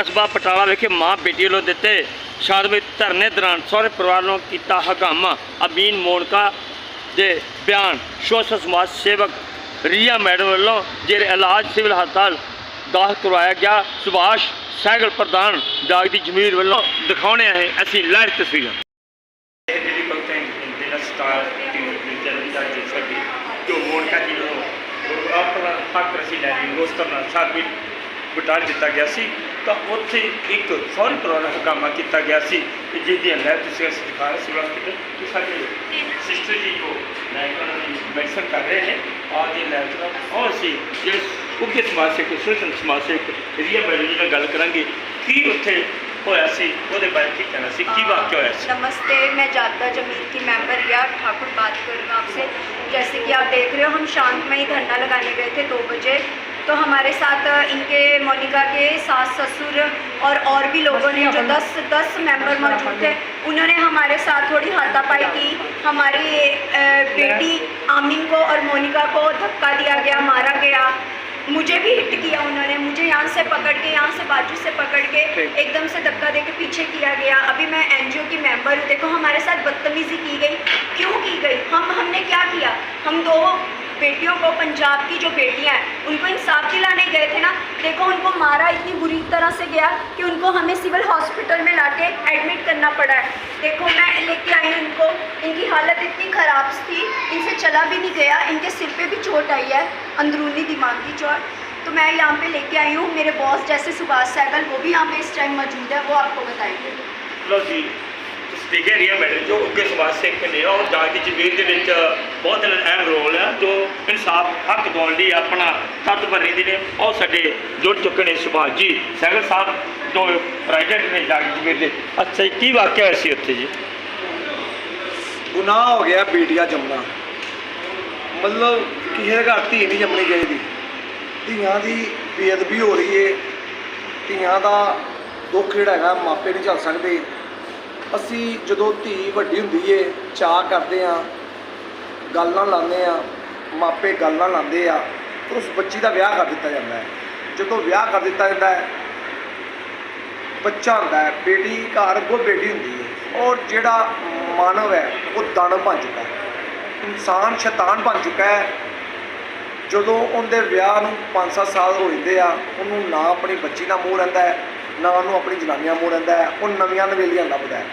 ਕਸਬਾ ਪਟਾਲਾ ਵਿਖੇ ਮਾਂ ਬੇਟੀ ਵੱਲੋਂ ਦਿੱਤੇ ਸ਼ਾਦਮਈ ਧਰਨੇ ਦੌਰਾਨ ਸਹੁਰੇ ਪਰਿਵਾਰ ਨੂੰ ਕੀਤਾ ਹਗਾਮਾ। ਅਬੀਨ ਮੋਨਕਾ ਦੇ ਬਿਆਨ, ਸੋਸ਼ਲ ਸਮਾਜ ਸੇਵਕ ਰੀਆ ਮੈਡਮ ਵੱਲੋਂ, ਜਿਹੜੇ ਇਲਾਜ ਸਿਵਲ ਹਸਪਤਾਲ ਦਾਖਲ ਕਰਵਾਇਆ ਗਿਆ, ਸੁਭਾਸ਼ ਸਹਿਗਲ ਪ੍ਰਧਾਨ ਦਾਗ ਦੀ ਜ਼ਮੀਰ ਵੱਲੋਂ ਦਿਖਾਉਣੇ ਹੈ ਅਸੀਂ ਲਾਈਵ ਤਸਵੀਰਾਂ। difficult thing in the start to the ਸਾਡੀ ਜੋ ਮੋਨਕਾ ਜੀ ਨੂੰ ਆਪਣਾ ਹੱਕ ਰਸੀ ਲੈ ਲਈ ਉਸ ਤਰ੍ਹਾਂ ਸਾਬਿਤ ਬਟਾਲ ਦਿੱਤਾ ਗਿਆ ਸੀ। ਤਾਂ ਉੱਥੇ ਇੱਕ ਸੌਰੀ ਕਰੋਨਾ ਹਕਾਮਾ ਕੀਤਾ ਗਿਆ ਸੀ ਕਿ ਜਿਹਦੀ ਲੈ ਤੁਸੀਂ ਅਸੀਂ ਦਿਖਾ ਰਹੇ ਸੀ ਹਸਪੀਟਲ ਕਿ ਸਾਡੇ ਸਿਸਟਰ ਜੀ ਕੋ ਮੈਂ ਉਹਨਾਂ ਦੀ ਮੈਡੀਸਨ ਕਰ ਰਹੇ ਨੇ ਆਹ ਦੀ ਲੈ ਔਰ ਸੀ ਜਿਹੜੇ ਉੱਗੇ ਸਮਾਜ ਸੇ ਸੋਸ਼ਲ ਸਮਾਜ ਸੇ ਰੀਆ ਮੈਡਮ ਜੀ ਨਾਲ ਗੱਲ ਕਰਾਂਗੇ ਕੀ ਉੱਥੇ ਹੋਇਆ ਸੀ ਉਹਦੇ ਬਾਰੇ ਕੀ ਕਹਿਣਾ ਸੀ ਕੀ ਵਾਕਿਆ ਹੋਇਆ ਸੀ नमस्ते मैं जाता जमीर की मेंबर रिया ठाकुर बात कर रही हूँ आपसे जैसे कि आप देख रहे हो हम शांतमयी धरना लगाने गए थे दो बजे तो हमारे साथ इनके मोनिका के सास ससुर और और भी लोगों ने जो दस दस मेंबर मौजूद थे उन्होंने हमारे साथ थोड़ी हाथापाई की। हमारी बेटी आमिन को और मोनिका को धक्का दिया गया मारा गया। मुझे भी हिट किया उन्होंने। मुझे यहाँ से पकड़ के यहाँ से बाजू से पकड़ के एकदम से धक्का दे के पीछे किया गया। अभी मैं एनजीओ की मेंबर हूँ। देखो हमारे साथ बदतमीजी की गई। क्यों की गई? हम हमने क्या किया? हम दो बेटियों को, पंजाब की जो बेटियाँ हैं, उनको इंसाफ दिलाने गए थे ना, देखो उनको मारा इतनी बुरी तरह से गया कि उनको हमें सिविल हॉस्पिटल में ला एडमिट करना पड़ा है। देखो मैं लेके आई इनको इनकी हालत इतनी ख़राब थी, इनसे चला भी नहीं गया, इनके सिर पे भी चोट आई है, अंदरूनी दिमाग की चोट। तो मैं यहाँ पर लेके आई हूँ, मेरे बॉस जैसे सुभाष सहगल, वो भी यहाँ पर इस टाइम मौजूद है, वो आपको बताएँगे। ਦੇਖਿਆ ਰੀਆ ਮੈਡਮ ਜੋ ਉੱਗੇ ਸਮਾਜ ਸੇਵਕ ਨੇ ਔਰ ਦਾਗ ਦੀ ਜ਼ਮੀਰ ਦੇ ਵਿੱਚ ਬਹੁਤ ਅਹਿਮ ਰੋਲ ਹੈ ਜੋ ਇਨਸਾਫ, ਹੱਕ ਦਿਵਾਉਣ ਲਈ ਆਪਣਾ ਤੱਤ ਭਰਨੀ ਦੇ ਨੇ, ਉਹ ਸਾਡੇ ਜੁੜ ਚੁੱਕੇ ਨੇ ਸੁਭਾਸ਼ ਜੀ। ਸਹਿਗਲ ਸਾਹਿਬ ਜੋ ਪ੍ਰੈਜ਼ੀਡੈਂਟ ਨੇ ਦਾਗ ਦੀ ਜ਼ਮੀਰ ਦੇ? ਅੱਛਾ ਜੀ, ਕੀ ਵਾਕਿਆ ਹੋਇਆ ਸੀ ਉੱਥੇ ਜੀ? ਗੁਨਾਹ ਹੋ ਗਿਆ ਬੇਟੀਆਂ ਜੰਮਣਾ। ਮਤਲਬ ਕਿਸੇ ਦੇ ਘਰ ਧੀ ਨਹੀਂ ਜੰਮਣੀ ਚਾਹੀਦੀ। ਧੀਆਂ ਦੀ ਬੇਅਦਬੀ ਹੋ ਰਹੀ ਏ। ਧੀਆਂ ਦਾ ਦੁੱਖ ਜਿਹੜਾ ਹੈਗਾ, ਮਾਪੇ ਨਹੀਂ ਝੱਲ ਸਕਦੇ। ਅਸੀਂ ਜਦੋਂ ਧੀ ਵੱਡੀ ਹੁੰਦੀ ਏ ਚਾਹ ਕਰਦੇ ਆ, ਗੱਲ ਨਾਲ ਲਾਉਂਦੇ ਆ, ਮਾਪੇ ਗੱਲ ਨਾਲ ਲਾਉਂਦੇ ਆ ਤੇ ਉਸ ਬੱਚੀ ਦਾ ਵਿਆਹ ਕਰ ਦਿੱਤਾ ਜਾਂਦਾ ਹੈ ਜਦੋਂ ਵਿਆਹ ਕਰ ਦਿੱਤਾ ਜਾਂਦਾ ਹੈ ਬੱਚਾ ਹੁੰਦਾ ਹੈ ਬੇਟੀ ਘਰ ਅੱਗੋਂ ਬੇਟੀ ਹੁੰਦੀ ਹੈ ਔਰ ਜਿਹੜਾ ਮਾਨਵ ਹੈ ਉਹ ਦਾਨਵ ਬਣ ਚੁੱਕਾ ਹੈ ਇਨਸਾਨ ਸ਼ੈਤਾਨ ਬਣ ਚੁੱਕਾ ਹੈ ਜਦੋਂ ਉਹਦੇ ਵਿਆਹ ਨੂੰ 5-7 ਸਾਲ ਹੋ ਜਾਂਦੇ ਆ, ਉਹਨੂੰ ਨਾ ਆਪਣੀ ਬੱਚੀ ਨਾਲ ਮੋਹ ਰਹਿੰਦਾ ਹੈ ਨਾ ਉਹਨੂੰ ਆਪਣੀ ਜਨਾਨੀਆਂ ਮੋੜ ਲੈਂਦਾ ਹੈ, ਉਹ ਨਵੀਆਂ ਨਵੇਲੀਆਂ ਲੱਭਦਾ ਹੈ।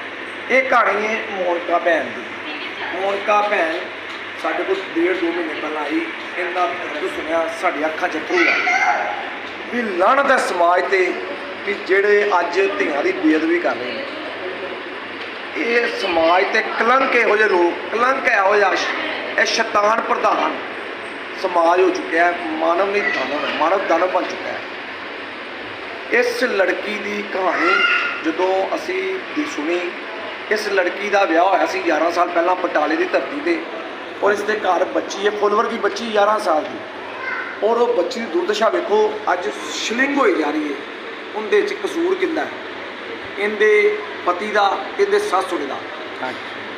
ਇਹ ਕਹਾਣੀ ਹੈ ਮੋਨਕਾ ਭੈਣ ਦੀ। ਮੋਨਕਾ ਭੈਣ ਸਾਡੇ ਕੋਲ ਡੇਢ ਦੋ ਮਹੀਨੇ ਪਹਿਲਾਂ ਆਈ ਇਹਨਾਂ ਦਰਦ ਸੁਣਿਆ ਸਾਡੀ ਅੱਖਾਂ 'ਚ ਅੱਥਰੂ ਵੀ ਲਾਹਨਤ ਹੈ ਸਮਾਜ ਤੇ ਕਿ ਜਿਹੜੇ ਅੱਜ ਧੀਆਂ ਦੀ ਬੇਅਦਬੀ ਕਰ ਰਹੇ ਨੇ, ਇਹ ਸਮਾਜ ਤੇ ਕਲੰਕ ਇਹੋ ਜਿਹੇ ਲੋਕ, ਕਲੰਕ ਇਹੋ ਜਿਹਾ ਸ਼- ਇਹ ਸ਼ੈਤਾਨ ਪ੍ਰਧਾਨ ਸਮਾਜ ਹੋ ਚੁੱਕਿਆ ਹੈ, ਮਾਨਵ ਨਹੀਂ ਦਾਨਵ ਹੈ, ਮਾਨਵ ਦਾਨਵ ਬਣ ਚੁੱਕਾ ਹੈ। ਇਸ ਲੜਕੀ ਦੀ ਕਹਾਣੀ ਜਦੋਂ ਅਸੀਂ ਦੀ ਸੁਣੀ, ਇਸ ਲੜਕੀ ਦਾ ਵਿਆਹ ਹੋਇਆ ਸੀ 11 ਸਾਲ ਪਹਿਲਾਂ ਬਟਾਲੇ ਦੀ ਧਰਤੀ ਤੇ ਔਰ ਇਸ ਦੇ ਘਰ ਬੱਚੀ ਹੈ, ਫੁੱਲਵਰ ਦੀ ਬੱਚੀ 11 ਸਾਲ ਦੀ। ਔਰ ਉਹ ਬੱਚੀ ਦੀ ਦੁਰਦਸ਼ਾ ਵੇਖੋ, ਅੱਜ ਸ਼ਲਿੰਗ ਹੋਈ ਜਾ ਰਹੀ ਹੈ। ਉਹਦੇ ਚ ਕਸੂਰ ਕਿੰਨਾ ਹੈ? ਇਹਦੇ ਪਤੀ ਦਾ, ਇਹਦੇ ਸੱਸ ਸਹੁਰੇ ਦਾ।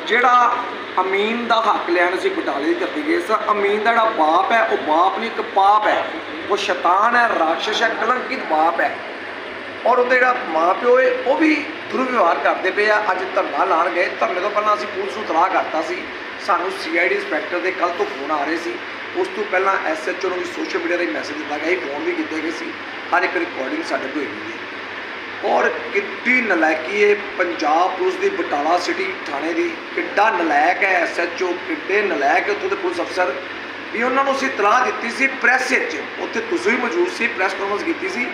ਜਿਹੜਾ ਅਮੀਨ ਦਾ ਹੱਕ ਲੈਣ ਅਸੀਂ ਬਟਾਲੇ ਦੀ ਧਰਤੀ ਗਏ ਸਾਂ, ਅਮੀਨ ਦਾ ਜਿਹੜਾ ਬਾਪ ਹੈ, ਉਹ ਬਾਪ ਨਹੀਂ, ਇੱਕ ਪਾਪ ਹੈ। ਉਹ ਸ਼ੈਤਾਨ ਹੈ, ਰਾਖਸ਼ ਹੈ, ਕਲੰਕਿਤ ਬਾਪ ਹੈ। ਔਰ ਉਹਦੇ ਜਿਹੜਾ ਮਾਂ ਪਿਓ ਹੈ ਉਹ ਵੀ ਦੁਰਵਿਵਹਾਰ ਕਰਦੇ ਪਏ ਆ। ਅੱਜ ਧਰਨਾ ਲਾਣ ਗਏ। ਧਰਨੇ ਤੋਂ ਪਹਿਲਾਂ ਅਸੀਂ ਪੁਲਿਸ ਨੂੰ ਤਲਾਹ ਕਰਤਾ ਸੀ। ਸਾਨੂੰ ਸੀਆਈਡੀ ਇੰਸਪੈਕਟਰ ਦੇ ਕੱਲ ਤੋਂ ਫੋਨ ਆ ਰਹੇ ਸੀ। ਉਸ ਤੋਂ ਪਹਿਲਾਂ ਐਸਐਚਓ ਨੂੰ ਵੀ ਸੋਸ਼ਲ ਮੀਡੀਆ 'ਤੇ ਮੈਸੇਜ ਦਿੱਤਾ ਗਿਆ ਸੀ। ਫੋਨ ਵੀ ਕੀਤੇ ਗਏ ਸੀ। ਹਰ ਇੱਕ ਰਿਕਾਰਡਿੰਗ ਸਾਡੇ ਕੋਲ ਹੈਗੀ ਹੈ। ਔਰ ਕਿੱਡੀ ਨਲਾਇਕੀ ਹੈ ਪੰਜਾਬ ਪੁਲਿਸ ਦੀ ਬਟਾਲਾ ਸਿਟੀ ਥਾਣੇ ਦੀ। ਕਿੱਡਾ ਨਲਾਇਕ ਹੈ ਐਸਐਚਓ ਕਿੱਡੇ ਨਲਾਇਕ ਹੈ ਉੱਥੋਂ ਦੇ ਪੁਲਿਸ ਅਫਸਰ। ਵੀ ਉਹਨਾਂ ਨੂੰ ਅਸੀਂ ਤਲਾਹ ਦਿੱਤੀ ਸੀ ਪ੍ਰੈਸ ਵਿੱਚ। ਉੱਥੇ ਤੁਸੀਂ ਵੀ ਮੌਜੂਦ ਸੀ ਪ੍ਰੈਸ ਕਾਨਫਰੰਸ ਕੀਤੀ ਸੀ।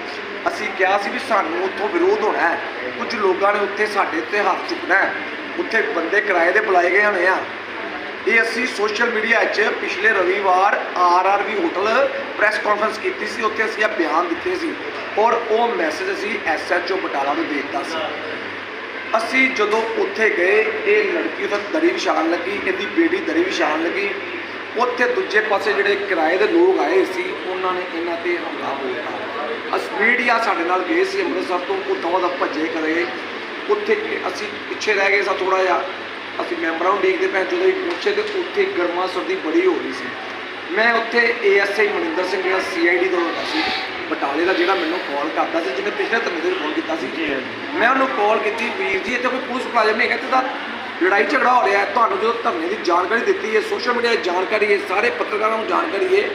ਅਸੀਂ ਕਿਹਾ ਸੀ ਵੀ ਸਾਨੂੰ ਉੱਥੋਂ ਵਿਰੋਧ ਹੋਣਾ ਹੈ। ਕੁਝ ਲੋਕਾਂ ਨੇ ਉੱਥੇ ਸਾਡੇ ਉੱਤੇ ਹੱਥ ਚੁੱਕਣਾ ਹੈ। ਉੱਥੇ ਬੰਦੇ ਕਿਰਾਏ ਦੇ ਬੁਲਾਏ ਗਏ ਹੋਣੇ ਆ। ਇਹ ਅਸੀਂ ਸੋਸ਼ਲ ਮੀਡੀਆ 'ਚ ਪਿਛਲੇ ਰਵੀਵਾਰ ਆਰਆਰਵੀ ਹੋਟਲ ਪ੍ਰੈਸ ਕਾਨਫਰੰਸ ਕੀਤੀ ਸੀ। ਉੱਥੇ ਅਸੀਂ ਇਹ ਬਿਆਨ ਦਿੱਤੇ ਸੀ। ਔਰ ਉਹ ਮੈਸੇਜ ਅਸੀਂ ਐਸਐਚਓ ਬਟਾਲਾ ਨੂੰ ਦੇ ਦਿੱਤਾ ਸੀ। ਅਸੀਂ ਜਦੋਂ ਉੱਥੇ ਗਏ, ਇਹ ਲੜਕੀ ਉਹਦਾ ਦਰੀ ਵਿਛਾਣ ਲੱਗੀ, ਇਹਦੀ ਬੇਟੀ ਦਰੀ ਵਿਛਾਣ ਲੱਗੀ। ਉੱਥੇ ਦੂਜੇ ਪਾਸੇ ਜਿਹੜੇ ਕਿਰਾਏ ਦੇ ਲੋਕ ਆਏ ਸੀ ਉਹਨਾਂ ਨੇ ਇਹਨਾਂ ਤੇ ਹਮਲਾ ਬੋਲਤਾ ਅਸ ਮੀਡੀਆ ਸਾਡੇ ਨਾਲ ਗਏ ਸੀ ਅੰਮ੍ਰਿਤਸਰ ਤੋਂ ਉਹ ਦਵਾ ਦਾ ਭੱਜੇ ਕਰੇ। ਉੱਥੇ ਅਸੀਂ ਪਿੱਛੇ ਰਹਿ ਗਏ ਸਾਂ ਥੋੜਾ ਜਿਹਾ। ਅਸੀਂ ਮੈਂਬਰਾਂ ਨੂੰ ਦੇਖਦੇ ਪਏ ਜਦੋਂ ਹੀ ਪਹੁੰਚੇ ਤੇ ਉੱਥੇ ਗਰਮਾ ਸਰਦੀ ਬੜੀ ਹੋ ਰਹੀ ਸੀ। ਮੈਂ ਉੱਥੇ ਏਐਸਆਈ ਮਨਿੰਦਰ ਸਿੰਘ ਜਿਹੜਾ ਸੀਆਈਡੀ ਤੋਂ ਹੁੰਦਾ ਸੀ ਬਟਾਲੇ ਦਾ ਜਿਹੜਾ ਮੈਨੂੰ ਕਾਲ ਕਰਦਾ ਸੀ ਜਿਹਨੇ ਪਿਛਲੇ ਦੇ ਫੋਨ ਕੀਤਾ ਸੀ। ਮੈਂ ਉਹਨੂੰ ਕਾਲ ਕੀਤੀ ਵੀਰ ਜੀ ਇੱਥੇ ਕੋਈ ਪੁਲਿਸ ਮੁਲਾਜ਼ਮ ਨਹੀਂ ਹੈਗਾ ਇੱਥੇ ਤਾਂ ਲੜਾਈ ਝਗੜਾ ਹੋ ਰਿਹਾ ਹੈ। ਤੁਹਾਨੂੰ ਜਦੋਂ ਧਰਨੇ ਦੀ ਜਾਣਕਾਰੀ ਦਿੱਤੀ ਹੈ ਸੋਸ਼ਲ ਮੀਡੀਆ 'ਤੇ ਜਾਣਕਾਰੀ ਹੈ, ਸਾਰੇ ਪੱਤਰਕਾਰਾਂ ਨੂੰ ਜਾਣਕਾਰੀ ਹੈ,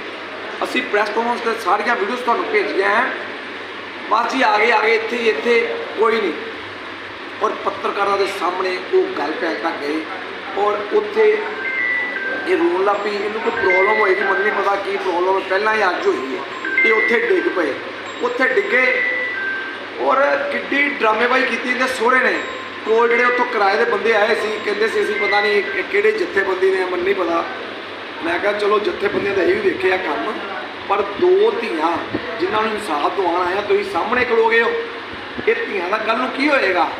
ਅਸੀਂ ਪ੍ਰੈਸ ਕਾਨਫਰੰਸ ਤੇ ਸਾਰੀਆਂ ਵੀਡੀਓਜ਼ ਤੁਹਾਨੂੰ ਭੇਜੀਆਂ ਹੈ। ਬਸ ਜੀ, ਆ ਗਏ ਆ ਗਏ, ਇੱਥੇ ਹੀ, ਇੱਥੇ ਕੋਈ ਨਹੀਂ। ਔਰ ਪੱਤਰਕਾਰਾਂ ਦੇ ਸਾਹਮਣੇ ਉਹ ਗੱਲ ਪੈ ਤੱਕ ਗਏ। ਔਰ ਉੱਥੇ ਇਹ ਰੋਣ ਲੱਗ ਪਈ, ਇਹਨੂੰ ਕੋਈ ਪ੍ਰੋਬਲਮ ਹੋਏਗੀ, ਮੈਨੂੰ ਨਹੀਂ ਪਤਾ ਕੀ ਪ੍ਰੋਬਲਮ ਪਹਿਲਾਂ ਹੀ ਅੱਜ ਹੋਈ ਹੈ, ਇਹ ਉੱਥੇ ਡਿੱਗ ਪਏ। ਉੱਥੇ ਡਿੱਗੇ ਔਰ ਕਿੱਡੀ ਡਰਾਮੇਬਾਜ਼ੀ ਕੀਤੀ ਇਹਦੇ ਸਹੁਰੇ ਨੇ। ਕੋਲ ਜਿਹੜੇ ਉੱਥੋਂ ਕਿਰਾਏ ਦੇ ਬੰਦੇ ਆਏ ਸੀ, ਕਹਿੰਦੇ ਸੀ ਅਸੀਂ ਪਤਾ ਨਹੀਂ ਕਿ- ਕਿਹੜੇ ਜਥੇਬੰਦੀ ਨੇ, ਮੈਨੂੰ ਨਹੀਂ ਪਤਾ। ਮੈਂ ਕਿਹਾ ਚਲੋ ਜਥੇਬੰਦੀਆਂ ਦਾ ਇਹ ਵੀ ਵੇਖਿਆ ਕੰਮ, ਪਰ ਦੋ ਧੀਆਂ ਜਿਨ੍ਹਾਂ ਨੂੰ ਇਨਸਾਫ ਦਿਵਾਉਣ ਆਇਆ ਤੁਸੀਂ ਸਾਹਮਣੇ ਖਲੋਗੇ ਹੋ। ਇਹ ਧੀਆਂ ਦਾ ਕੱਲ ਨੂੰ ਕੀ ਹੋਏਗਾ?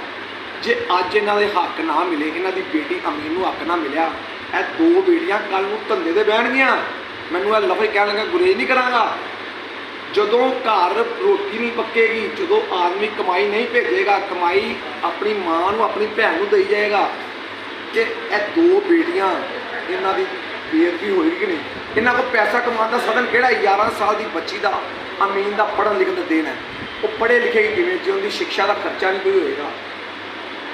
ਜੇ ਅੱਜ ਇਹਨਾਂ ਦੇ ਹੱਕ ਨਾ ਮਿਲੇ, ਇਹਨਾਂ ਦੀ ਬੇਟੀ ਅਮੀਨ ਨੂੰ ਹੱਕ ਨਾ ਮਿਲਿਆ, ਇਹ ਦੋ ਬੇਟੀਆਂ ਕੱਲ ਨੂੰ ਧੰਦੇ ਤੇ ਬਹਿਣਗੀਆਂ। ਮੈਨੂੰ ਇਹ ਲਫ਼ਜ਼ ਕਹਿਣ ਲੱਗਾ, ਗੁਰੇਜ਼ ਨਹੀਂ ਕਰਾਂਗਾ। ਜਦੋਂ ਘਰ ਰੋਟੀ ਨਹੀਂ ਪੱਕੇਗੀ, ਜਦੋਂ ਆਦਮੀ ਕਮਾਈ ਨਹੀਂ ਭੇਜੇਗਾ, ਕਮਾਈ ਆਪਣੀ ਮਾਂ ਨੂੰ, ਆਪਣੀ ਭੈਣ ਨੂੰ ਦੇਈ ਜਾਏਗਾ, ਕਿ ਇਹ ਦੋ ਬੇਟੀਆਂ ਇਹਨਾਂ ਦੀ ਬੇਅਦਬੀ ਹੋਏਗੀ ਕਿ ਨਹੀਂ? ਇਹਨਾਂ ਕੋਲ ਪੈਸਾ ਕਮਾਉਣ ਦਾ ਸਾਧਨ ਕਿਹੜਾ 11 ਸਾਲ ਦੀ ਬੱਚੀ ਦਾ ਅਮੀਨ ਦਾ ਪੜ੍ਹਨ ਲਿਖਣ ਦਾ ਦੇਣ ਹੈ। ਉਹ ਪੜ੍ਹੇ ਲਿਖੇਗੀ ਕਿਵੇਂ ਜੇ ਉਹਦੀ ਸਿੱਖਿਆ ਦਾ ਖਰਚਾ ਨਹੀਂ ਕੋਈ ਹੋਏਗਾ।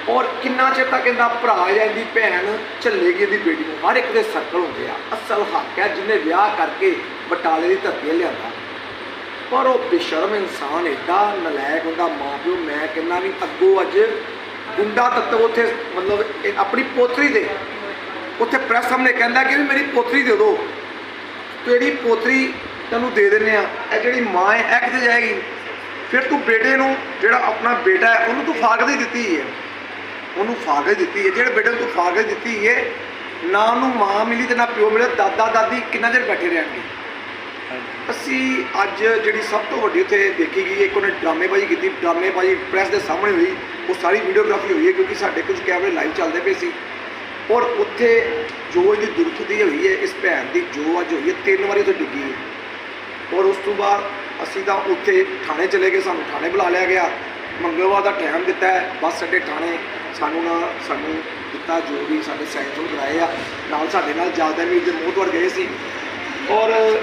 ਔਰ ਕਿੰਨਾ ਚਿਰ ਤੱਕ ਇਹਦਾ ਭਰਾ ਜਾਂ ਇਹਦੀ ਭੈਣ ਝੱਲੇਗੀ ਇਹਦੀ ਬੇਟੀ ਨੂੰ? ਹਰ ਇੱਕ ਦੇ ਸਰਕਲ ਹੁੰਦੇ ਆ। ਅਸਲ ਹੱਕ ਹੈ ਜਿਹਨੇ ਵਿਆਹ ਕਰਕੇ ਬਟਾਲੇ ਦੀ ਧਰਤੀ ਲਿਆਂਦਾ। ਪਰ ਉਹ ਬੇਸ਼ਰਮ ਇਨਸਾਨ ਐਡਾ ਨਲਾਇਕ ਹੁੰਦਾ ਮਾਪਿਓ, ਮੈਂ ਕਹਿੰਦਾ ਵੀ ਅੱਗੋਂ ਅੱਜ ਗੁੰਡਾ ਤੱਤਵ ਉੱਥੇ ਮਤਲਬ ਆਪਣੀ ਪੋਤਰੀ ਦੇ, ਉੱਥੇ ਪ੍ਰੈਸ ਸਾਹਮਣੇ ਕਹਿੰਦਾ ਕਿ ਵੀ ਮੇਰੀ ਪੋਤਰੀ ਦੇ ਦਿਓ। ਤੇਰੀ ਪੋਤਰੀ ਤੈਨੂੰ ਦੇ ਦਿੰਨੇ ਆ। ਇਹ ਜਿਹੜੀ ਮਾਂ ਹੈ, ਇਹ ਕਿੱਥੇ ਜਾਏਗੀ? ਫਿਰ ਤੂੰ ਬੇਟੇ ਨੂੰ ਜਿਹੜਾ ਆਪਣਾ ਬੇਟਾ ਹੈ, ਉਹਨੂੰ ਤੂੰ ਫਾਗਦ ਦਿੱਤੀ ਹੈ। ਉਹਨੂੰ ਫਾਗਦ ਦਿੱਤੀ ਹੈ। ਜਿਹੜੇ ਬੇਟੇ ਨੂੰ ਤੂੰ ਫਾਗਦ ਦਿੱਤੀ ਹੈ, ਨਾ ਉਹਨੂੰ ਮਾਂ ਮਿਲੀ ਤੇ ਨਾ ਪਿਓ ਮਿਲਿਆ। ਦਾਦਾ ਦਾਦੀ ਕਿੰਨਾ ਚਿਰ ਬੈਠੇ ਰਹਿਣਗੇ? ਅਸੀਂ ਅੱਜ ਜਿਹੜੀ ਸਭ ਤੋਂ ਵੱਡੀ ਉੱਥੇ ਦੇਖੀ ਗਈ, ਇੱਕ ਉਹਨੇ ਡਰਾਮੇਬਾਜ਼ੀ ਕੀਤੀ। ਡਰਾਮੇਬਾਜ਼ੀ ਪ੍ਰੈਸ ਦੇ ਸਾਹਮਣੇ ਹੋਈ। ਉਹ ਸਾਰੀ ਵੀਡੀਓਗ੍ਰਾਫੀ ਹੋਈ ਹੈ ਕਿਉਂਕਿ ਸਾਡੇ ਕੁਝ ਕੈਮਰੇ ਲਾਈਵ ਚੱਲਦੇ ਪਏ ਸੀ। ਔਰ ਉੱਥੇ ਜੋ ਇਹਦੀ ਦੁਰਗਤੀ ਹੋਈ ਹੈ, ਇਸ ਭੈਣ ਦੀ ਜੋ ਅੱਜ ਹੋਈ ਹੈ, ਤਿੰਨ ਵਾਰੀ ਉੱਥੇ ਡਿੱਗੀ ਹੈ। ਔਰ ਉਸ ਤੋਂ ਬਾਅਦ ਅਸੀਂ ਤਾਂ ਉੱਥੇ ਥਾਣੇ ਚਲੇ ਗਏ, ਸਾਨੂੰ ਥਾਣੇ ਬੁਲਾ ਲਿਆ ਗਿਆ। ਮੰਗਲਵਾਰ ਦਾ ਟਾਈਮ ਦਿੱਤਾ ਹੈ, ਬੱਸ ਅੱਡੇ ਥਾਣੇ। ਸਾਨੂੰ ਨਾ, ਸਾਨੂੰ ਦਿੱਤਾ ਜੋ ਵੀ ਸਾਡੇ ਸੈਂਕਸ਼ਨ ਕਰਾਏ ਆ। ਨਾਲ ਸਾਡੇ ਨਾਲ ਜ਼ਿਆਦਾ ਵੀ ਦੇ ਮੂੰਹ ਤੋਂ ਗਏ ਸੀ। ਔਰ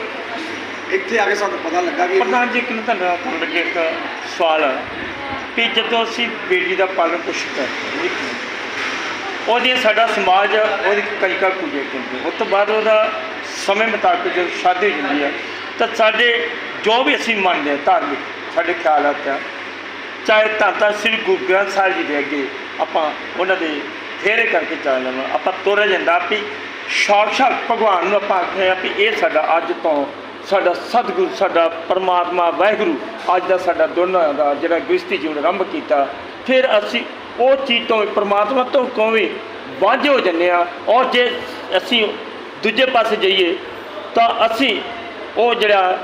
ਇੱਥੇ ਆ ਕੇ ਸਾਨੂੰ ਪਤਾ ਲੱਗਾ ਕਿ ਪ੍ਰਧਾਨ ਜੀ, ਇੱਕ ਨਾ ਤੁਹਾਡਾ ਕਰਨ ਲੱਗੇ ਇੱਕ ਸਵਾਲ ਵੀ ਜਦੋਂ ਅਸੀਂ ਬੇਟੀ ਦਾ ਪਾਲਣ ਪੋਸ਼ਣ ਕਰਦੇ ਹਾਂ, ਉਹਦੀ ਸਾਡਾ ਸਮਾਜ, ਉਹਦੀ ਕਈ ਕਾ ਪੂਜੇ ਕਰਦੇ ਉਸ ਤੋਂ ਬਾਅਦ ਉਹਦਾ ਸਮੇਂ ਮੁਤਾਬਕ ਜਦੋਂ ਸ਼ਾਦੀ ਹੋ ਜਾਂਦੀ ਹੈ ਤਾਂ ਸਾਡੇ ਜੋ ਵੀ ਅਸੀਂ ਮੰਨਦੇ ਹਾਂ ਧਾਰਮਿਕ, ਸਾਡੇ ਖਿਆਲਾਤ ਆ, ਚਾਹੇ ਧੰਤਾ ਸ੍ਰੀ ਗੁਰੂ ਗ੍ਰੰਥ ਸਾਹਿਬ ਜੀ ਦੇ ਅੱਗੇ ਆਪਾਂ ਉਹਨਾਂ ਦੇ ਫੇਰੇ ਕਰਕੇ ਚੱਲ ਵਾ ਆਪਾਂ ਤੁਰ ਜਾਂਦਾ ਵੀ ਸਾਕਸ਼ਾਤ ਭਗਵਾਨ ਨੂੰ ਆਪਾਂ ਆਖਿਆ ਵੀ ਇਹ ਸਾਡਾ ਅੱਜ ਤੋਂ ਸਾਡਾ ਸਤਿਗੁਰੂ, ਸਾਡਾ ਪਰਮਾਤਮਾ, ਵਾਹਿਗੁਰੂ, ਅੱਜ ਦਾ ਸਾਡਾ ਦੋਨਾਂ ਦਾ ਜਿਹੜਾ ਗ੍ਰਸਤੀ ਜੀਵਨ ਆਰੰਭ ਕੀਤਾ। ਫਿਰ ਅਸੀਂ ਉਹ ਚੀਜ਼ ਤੋਂ ਪਰਮਾਤਮਾ ਤੋਂ ਕੋਵੇਂ ਵਾਂਝੇ ਹੋ ਜੰਨੇ ਆ ਔਰ ਜੇ ਅਸੀਂ ਦੂਜੇ ਪਾਸੇ ਜਾਈਏ, ਤਾਂ ਅਸੀਂ ਉਹ ਜਿਹੜਾ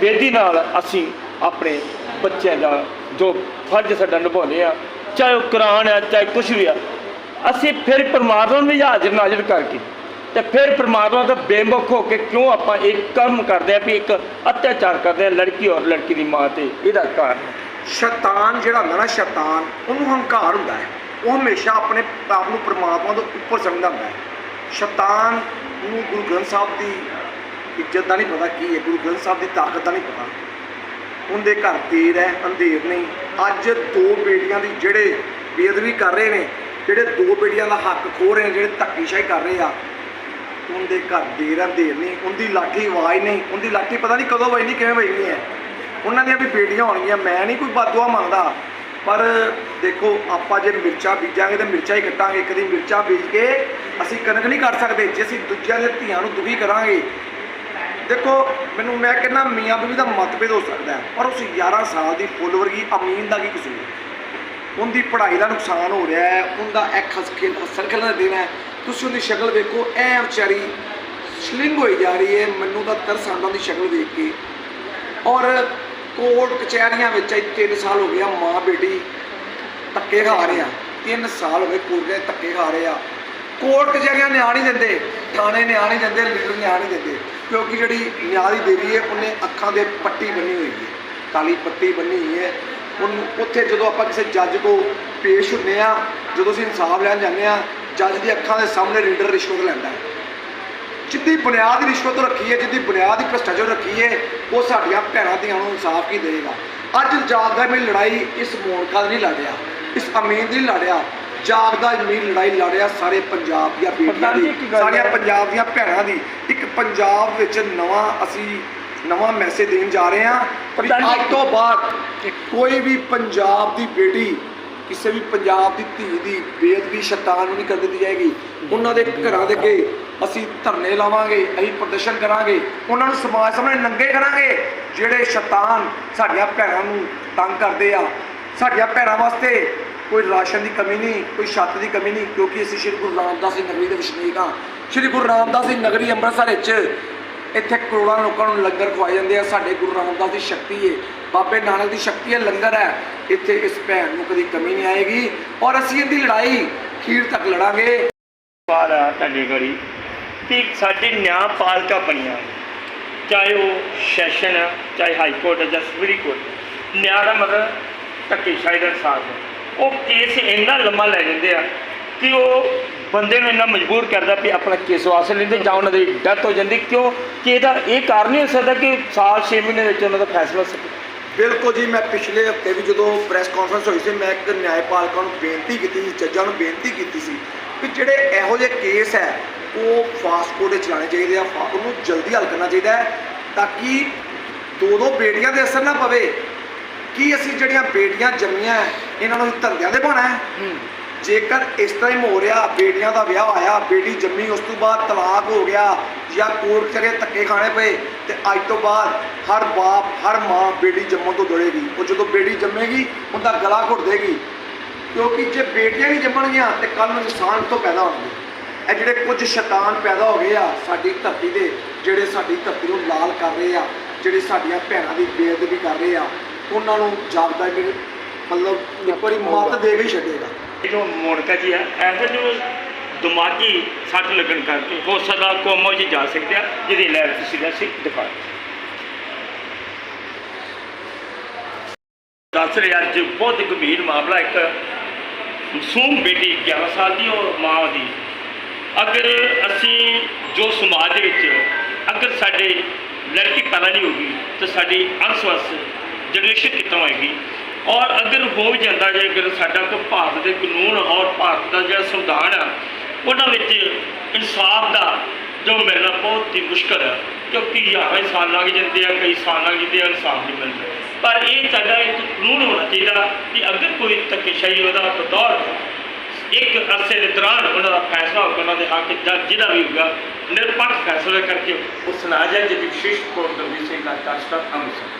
ਬੇਦੀ ਨਾਲ ਅਸੀਂ ਆਪਣੇ ਬੱਚਿਆਂ ਦਾ ਜੋ ਫਰਜ਼ ਸਾਡਾ ਨਿਭਾਉਂਦੇ ਆ ਚਾਹੇ ਉਹ ਕੁਰਾਨ ਆ ਚਾਹੇ ਕੁਛ ਵੀ ਆ ਅਸੀਂ ਫਿਰ ਪਰਮਾਤਮਾ ਨੂੰ ਵੀ ਹਾਜ਼ਰ, ਨਾਜ਼ਰ ਕਰਕੇ ਤੇ ਫਿਰ ਪਰਮਾਤਮਾ ਤੋਂ ਬੇਮੁਖ ਹੋ ਕੇ ਕਿਉਂ ਆਪਾਂ ਇਹ ਕੰਮ ਕਰਦੇ ਆ ਵੀ ਇੱਕ ਅਤਿਆਚਾਰ ਕਰਦੇ ਆ ਲੜਕੀ ਔਰ ਲੜਕੀ ਦੀ ਮਾਂ ਤੇ ਇਹਦਾ ਕਾਰਨ? ਸ਼ੈਤਾਨ ਜਿਹੜਾ ਹੁੰਦਾ ਨਾ ਸ਼ੈਤਾਨ, ਉਹਨੂੰ ਹੰਕਾਰ ਹੁੰਦਾ ਹੈ। ਉਹ ਹਮੇਸ਼ਾ ਆਪਣੇ ਆਪ ਨੂੰ ਪ੍ਰਮਾਤਮਾ ਤੋਂ ਉੱਪਰ ਸਮਝਦਾ ਹੁੰਦਾ ਹੈ। ਸ਼ੈਤਾਨ ਨੂੰ ਗੁਰੂ ਗ੍ਰੰਥ ਸਾਹਿਬ ਦੀ ਇੱਜ਼ਤ ਦਾ ਨਹੀਂ ਪਤਾ ਕੀ ਹੈ, ਗੁਰੂ ਗ੍ਰੰਥ ਸਾਹਿਬ ਦੀ ਤਾਕਤ ਦਾ ਨਹੀਂ ਪਤਾ। ਉਹਦੇ ਘਰ ਦੇਰ ਹੈ, ਅੰਧੇਰ ਨਹੀਂ। ਅੱਜ ਦੋ ਬੇਟੀਆਂ ਦੀ ਜਿਹੜੇ ਬੇਅਦਬੀ ਕਰ ਰਹੇ ਨੇ, ਜਿਹੜੇ ਦੋ ਬੇਟੀਆਂ ਦਾ ਹੱਕ ਖੋ ਰਹੇ ਨੇ, ਜਿਹੜੇ ਧੱਕੇਸ਼ਾਹੀ ਕਰ ਰਹੇ ਆ ਉਹਦੇ ਘਰ ਦੇਰ ਅੰਧੇਰ ਨਹੀਂ, ਉਹਦੀ ਲਾਠੀ ਆਵਾਜ਼ ਨਹੀਂ, ਉਹਦੀ ਲਾਠੀ ਪਤਾ ਨਹੀਂ ਕਦੋਂ ਵੱਜਣੀ, ਕਿਵੇਂ ਵੱਜਣੀ ਹੈ। ਉਹਨਾਂ ਦੀਆਂ ਵੀ ਬੇਟੀਆਂ ਹੋਣਗੀਆਂ, ਮੈਂ ਨਹੀਂ ਕੋਈ ਬਦਦੁਆ ਮੰਗਦਾ ਪਰ ਦੇਖੋ, ਆਪਾਂ ਜੇ ਮਿਰਚਾਂ ਬੀਜਾਂਗੇ ਤੇ ਮਿਰਚਾਂ ਹੀ ਕੱਟਾਂਗੇ ਕਦੀ ਮਿਰਚਾਂ ਬੀਜ ਕੇ ਅਸੀਂ ਕਣਕ ਨਹੀਂ ਕੱਟ ਸਕਦੇ, ਜੇ ਅਸੀਂ ਦੂਜਿਆਂ ਦੇ ਧੀਆਂ ਨੂੰ ਦੁਖੀ ਕਰਾਂਗੇ। ਦੇਖੋ, ਮੈਨੂੰ ਮੈਂ ਕਹਿੰਦਾ, ਮੀਆਂ ਬੀਬੀ ਦਾ ਮਤਭੇਦ ਹੋ ਸਕਦਾ ਪਰ ਉਸ 11 ਸਾਲ ਦੀ ਫੁੱਲ ਵਰਗੀ ਅਮੀਨ ਦਾ ਕੀ ਕਸੂਰ? ਉਹਦੀ ਪੜ੍ਹਾਈ ਦਾ ਨੁਕਸਾਨ ਹੋ ਰਿਹਾ ਹੈ, ਉਹਦਾ ਇੱਕ ਹੱਸ ਖੇਲ ਹੱਸਣ ਖੇਲਣ ਦਾ ਦਿਨ ਹੈ। ਤੁਸੀਂ ਉਹਦੀ ਸ਼ਕਲ ਵੇਖੋ, ਐ ਵਿਚਾਰੀ ਸਲਿੰਗ ਹੋਈ ਜਾ ਰਹੀ ਹੈ, ਮੈਨੂੰ ਤਾਂ ਤਰਸ ਆਉਂਦਾ ਉਹਦੀ ਸ਼ਕਲ ਵੇਖ ਕੇ। ਔਰ ਕੋਰਟ ਕਚਹਿਰੀਆਂ ਵਿੱਚ ਅੱਜ 3 ਸਾਲ ਹੋ ਗਿਆ ਮਾਂ ਬੇਟੀ ਧੱਕੇ ਖਾ ਰਹੇ ਆ। 3 ਸਾਲ ਹੋ ਗਏ ਕੋਰਟ ਦੇ ਧੱਕੇ ਖਾ ਰਹੇ ਆ। ਕੋਰਟ ਕਚਹਿਰੀਆਂ ਨਿਆਂ ਨਹੀਂ ਦਿੰਦੇ, ਥਾਣੇ ਨਿਆਂ ਨਹੀਂ ਦਿੰਦੇ, ਲੀਡਰ ਨਿਆਂ ਨਹੀਂ ਦਿੰਦੇ, ਕਿਉਂਕਿ ਜਿਹੜੀ ਨਿਆਂ ਦੀ ਦੇਵੀ ਹੈ, ਉਹਨੇ ਅੱਖਾਂ ਦੇ ਪੱਟੀ ਬੰਨੀ ਹੋਈ ਹੈ, ਕਾਲੀ ਪੱਟੀ ਬੰਨੀ ਹੋਈ ਹੈ। ਉਹਨੂੰ ਉੱਥੇ ਜਦੋਂ ਆਪਾਂ ਕਿਸੇ ਜੱਜ ਕੋ ਪੇਸ਼ ਹੁੰਦੇ ਆ, ਜਦੋਂ ਅਸੀਂ ਇਨਸਾਫ ਲੈਣ ਜਾਂਦੇ ਆ ਜੱਜ ਦੀ ਅੱਖਾਂ ਦੇ ਸਾਹਮਣੇ ਰੀਡਰ ਰਿਸ਼ਵਤ ਲੈਂਦਾ ਹੈ। ਜਿੱਦੀ ਬੁਨਿਆਦ ਰਿਸ਼ਵਤ ਰੱਖੀ ਹੈ ਜਿੱਦੀ ਬੁਨਿਆਦ ਹੀ ਭ੍ਰਿਸ਼ਟਾਚਾਰ ਰੱਖੀ ਹੈ ਉਹ ਸਾਡੀਆਂ ਭੈਣਾਂ ਦੀਆਂ ਨੂੰ ਇਨਸਾਫ ਕੀ ਦੇਗਾ ਅੱਜ ਜਾਗਦਾ ਮੇਰੀ ਲੜਾਈ ਇਸ ਮੋਨਕਾ ਦੀ ਨਹੀਂ ਲੜਿਆ ਇਸ ਅਮੀਨ ਦੀ ਲੜਿਆ ਜਾਗਦਾ ਮੇਰੀ ਲੜਾਈ ਲੜਿਆ ਸਾਰੇ ਪੰਜਾਬ ਦੀਆਂ ਬੇਟੀਆਂ ਦੀ ਸਾਰੀਆਂ। ਪੰਜਾਬ ਦੀਆਂ ਭੈਣਾਂ ਦੀ। ਇੱਕ ਪੰਜਾਬ ਵਿੱਚ ਨਵਾਂ ਅਸੀਂ ਨਵਾਂ ਮੈਸੇਜ ਦੇਣ ਜਾ ਰਹੇ ਹਾਂ ਜੀ, ਅੱਜ ਤੋਂ ਬਾਅਦ ਕੋਈ ਵੀ ਪੰਜਾਬ ਦੀ ਬੇਟੀ ਕਿਸੇ ਵੀ ਪੰਜਾਬ ਦੀ ਧੀ ਦੀ ਬੇਅਦਬੀ ਸ਼ੈਤਾਨ ਨੂੰ ਨਹੀਂ ਕਰ ਦਿੱਤੀ ਜਾਏਗੀ। ਉਹਨਾਂ ਦੇ ਘਰਾਂ ਦੇ ਅੱਗੇ ਅਸੀਂ ਧਰਨੇ ਲਾਵਾਂਗੇ, ਅਸੀਂ ਪ੍ਰਦਰਸ਼ਨ ਕਰਾਂਗੇ। ਉਹਨਾਂ ਨੂੰ ਸਮਾਜ ਸਾਹਮਣੇ ਨੰਗੇ ਕਰਾਂਗੇ, ਜਿਹੜੇ ਸ਼ੈਤਾਨ ਸਾਡੀਆਂ ਭੈਣਾਂ ਨੂੰ ਤੰਗ ਕਰਦੇ ਆ। ਸਾਡੀਆਂ ਭੈਣਾਂ ਵਾਸਤੇ ਕੋਈ ਰਾਸ਼ਨ ਦੀ ਕਮੀ ਨਹੀਂ, ਕੋਈ ਛੱਤ ਦੀ ਕਮੀ ਨਹੀਂ, ਕਿਉਂਕਿ ਅਸੀਂ ਸ਼੍ਰੀ ਗੁਰੂ ਰਾਮਦਾਸ ਜੀ ਨਗਰੀ ਦੇ ਵਸਨੀਕ ਹਾਂ ਸ਼੍ਰੀ ਗੁਰੂ ਰਾਮਦਾਸ ਜੀ ਨਗਰੀ ਅੰਮ੍ਰਿਤਸਰ ਵਿੱਚ ਇੱਥੇ ਕਰੋੜਾਂ ਲੋਕਾਂ ਨੂੰ ਲੰਗਰ ਖਵਾਏ ਜਾਂਦੇ ਆ। ਸਾਡੇ ਗੁਰੂ ਰਾਮਦਾਸ ਦੀ ਸ਼ਕਤੀ ਹੈ ਬਾਬੇ ਨਾਨਕ ਦੀ ਸ਼ਕਤੀ ਹੈ ਲੰਗਰ ਹੈ। ਇੱਥੇ ਇਸ ਭੈਣ ਨੂੰ ਕਦੀ ਕਮੀ ਨਹੀਂ ਆਏਗੀ। ਔਰ ਅਸੀਂ ਇਹਦੀ ਲੜਾਈ ਖੀਰ ਤੱਕ ਲੜਾਂਗੇ। ਸਵਾਲ ਆ ਤੁਹਾਡੀ ਗੜੀ ਕਿ ਸਾਡੇ ਨਿਆਂ ਪਾਲਕਾ ਬਣੀਆਂ। ਚਾਹੇ ਉਹ ਸੈਸ਼ਨ ਆ, ਚਾਹੇ ਹਾਈ ਕੋਰਟ ਹੈ ਜਾਂ ਸੁਪਰੀਮ ਕੋਰਟ। ਨਿਆਂ ਦਾ ਮਤਲਬ ਧੱਕੇਸ਼ਾਹੀ ਦਾ ਇਨਸਾਫ ਹੈ ਉਹ ਕੇਸ ਇੰਨਾ ਲੰਮਾ ਲੈ ਜਾਂਦੇ ਆ ਕਿ ਉਹ ਬੰਦੇ ਨੂੰ ਇੰਨਾ ਮਜਬੂਰ ਕਰਦਾ ਵੀ ਆਪਣਾ ਕੇਸ ਵਾਸਤੇ ਲੈਂਦੇ ਜਾਂ ਉਹਨਾਂ ਦੀ ਡੈਥ ਹੋ ਜਾਂਦੀ ਕਿਉਂ? ਕਿ ਇਹਦਾ ਇਹ ਕਾਰਨ ਨਹੀਂ ਹੋ ਸਕਦਾ ਕਿ ਸਾਲ 6 ਮਹੀਨੇ ਵਿੱਚ ਉਹਨਾਂ ਦਾ ਫੈਸਲਾ ਸਕੇ ਬਿਲਕੁਲ ਜੀ ਮੈਂ ਪਿਛਲੇ ਹਫ਼ਤੇ ਵੀ ਜਦੋਂ ਪ੍ਰੈਸ ਕਾਨਫਰੰਸ ਹੋਈ ਸੀ ਮੈਂ ਇੱਕ ਨਿਆਂਪਾਲਕਾਂ ਨੂੰ ਬੇਨਤੀ ਕੀਤੀ ਸੀ ਜੱਜਾਂ ਨੂੰ ਬੇਨਤੀ ਕੀਤੀ ਸੀ ਕਿ ਜਿਹੜੇ ਇਹੋ ਜਿਹੇ ਕੇਸ ਹੈ ਉਹ ਫਾਸਟ ਕੋਰਟ ਵਿੱਚ ਚਲਾਉਣੇ ਚਾਹੀਦੇ ਆ ਉਹਨੂੰ ਜਲਦੀ ਹੱਲ ਕਰਨਾ ਚਾਹੀਦਾ ਹੈ ਤਾਂ ਕਿ ਦੋ ਦੋ ਬੇਟੀਆਂ ਦੇ ਅਸਰ ਨਾ ਪਵੇ। ਕੀ ਅਸੀਂ ਜਿਹੜੀਆਂ ਬੇਟੀਆਂ ਜੰਮੀਆਂ ਇਹਨਾਂ ਨੂੰ ਧਰਦਿਆਂ ਦੇ ਪਾਉਣਾ ਹੈ। ਜੇਕਰ ਇਸ ਤਰ੍ਹਾਂ ਹੀ ਹੋ ਰਿਹਾ ਬੇਟੀਆਂ ਦਾ ਵਿਆਹ ਆਇਆ ਬੇਟੀ ਜੰਮੀ ਉਸ ਤੋਂ ਬਾਅਦ ਤਲਾਕ ਹੋ ਗਿਆ ਜਾਂ ਕੋਰਟ ਚਰੇ ਧੱਕੇ ਖਾਣੇ ਪਏ ਤੇ ਅੱਜ ਤੋਂ ਬਾਅਦ ਹਰ ਬਾਪ ਹਰ ਮਾਂ ਬੇਟੀ ਜੰਮਣ ਤੋਂ ਡਰੇਗੀ ਉਹ ਜਦੋਂ ਬੇਟੀ ਜੰਮੇਗੀ ਉਹਦਾ ਗਲਾ ਘੁੱਟ ਦੇਗੀ। ਕਿਉਂਕਿ ਜੇ ਬੇਟੀਆਂ ਨਹੀਂ ਜੰਮਣਗੀਆਂ ਤੇ ਕੱਲ ਨੂੰ ਇਨਸਾਨ ਤੋਂ ਪੈਦਾ ਹੋਣਗੇ? ਇਹ ਜਿਹੜੇ ਕੁਝ ਸ਼ੈਤਾਨ ਪੈਦਾ ਹੋ ਗਏ ਆ ਸਾਡੀ ਧਰਤੀ ਦੇ ਜਿਹੜੇ ਸਾਡੀ ਧਰਤੀ ਨੂੰ ਲਾਲ ਕਰ ਰਹੇ ਆ ਜਿਹੜੇ ਸਾਡੀਆਂ ਭੈਣਾਂ ਦੀ ਬੇਅਦਬੀ ਕਰ ਰਹੇ ਆ ਉਹਨਾਂ ਨੂੰ ਜਾਗਦਾ ਮਤਲਬ ਇੱਕ ਵਾਰੀ ਮੱਤ ਦੇ ਕੇ ਹੀ ਛੱਡੇਗਾ। ਜੋ ਮੋੜਕਾ ਜੀ ਹੈ ਐਸਾ ਜੋ ਦਿਮਾਗੀ ਸੱਟ ਲੱਗਣ ਕਰਕੇ ਹੋ ਸਕਦਾ ਕੋਮਾ ਜੀ ਜਾ ਸਕਦੇ ਆ, ਜਿਹਦੀ ਲੈਬ ਤੁਸੀਂ ਦਾ ਸੀ, ਦਿਖਾ ਦੱਸ ਰਿਹਾ ਅੱਜ ਬਹੁਤ ਗੰਭੀਰ ਮਾਮਲਾ, ਇੱਕ ਮਾਸੂਮ ਬੇਟੀ 11 ਸਾਲ ਦੀ ਔਰ ਮਾਂ ਦੀ। ਅਗਰ ਅਸੀਂ ਜੋ ਸਮਾਜ ਦੇ ਵਿੱਚ, ਅਗਰ ਸਾਡੇ ਲੜਕੀ ਪੈਦਾ ਨਹੀਂ ਹੋਗੀ ਤਾਂ ਸਾਡੀ ਅਨਸਵਸ ਜਨਰੇਸ਼ਨ ਕਿੱਥੋਂ ਆਏਗੀ? ਔਰ ਅਗਰ ਹੋ ਵੀ ਜਾਂਦਾ, ਜੇ ਅਗਰ ਸਾਡਾ ਕੋਈ ਭਾਰਤ ਦੇ ਕਾਨੂੰਨ ਔਰ ਭਾਰਤ ਦਾ ਜਿਹੜਾ ਸੰਵਿਧਾਨ ਆ, ਉਹਨਾਂ ਵਿੱਚ ਇਨਸਾਫ ਦਾ ਜੋ ਮਿਲਣਾ ਬਹੁਤ ਹੀ ਮੁਸ਼ਕਲ ਹੈ ਕਿਉਂਕਿ ਹਜ਼ਾਰਾਂ ਸਾਲ ਲੱਗ ਜਾਂਦੇ ਆ, ਕਈ ਸਾਲ ਲੱਗ ਜਾਂਦੇ ਆ, ਇਨਸਾਫ ਨਹੀਂ ਮਿਲਦਾ। ਪਰ ਇਹ ਸਾਡਾ ਇੱਕ ਕਾਨੂੰਨ ਹੋਣਾ ਚਾਹੀਦਾ ਕਿ ਅਗਰ ਕੋਈ ਧੱਕੇਸ਼ਾਹੀ ਉਹਦਾ ਦੌਰ ਇੱਕ ਅਰਸੇ ਦੇ ਦੌਰਾਨ ਉਹਨਾਂ ਦਾ ਫੈਸਲਾ ਹੋ ਉਹਨਾਂ ਦੇ ਹੱਕ ਜਾਂ ਜਿਹਦਾ ਵੀ ਹੋਊਗਾ, ਨਿਰਪੱਖ ਫੈਸਲਾ ਕਰਕੇ ਉਹ ਸੁਣਾ ਜਾਏ, ਜਿਹਦੀ ਵਿਸ਼ੇਸ਼ ਕੋਰਟ ਦੇ ਵਿਸ਼ੇ ਦਾ ਅੰਮ੍ਰਿਤਸਰ।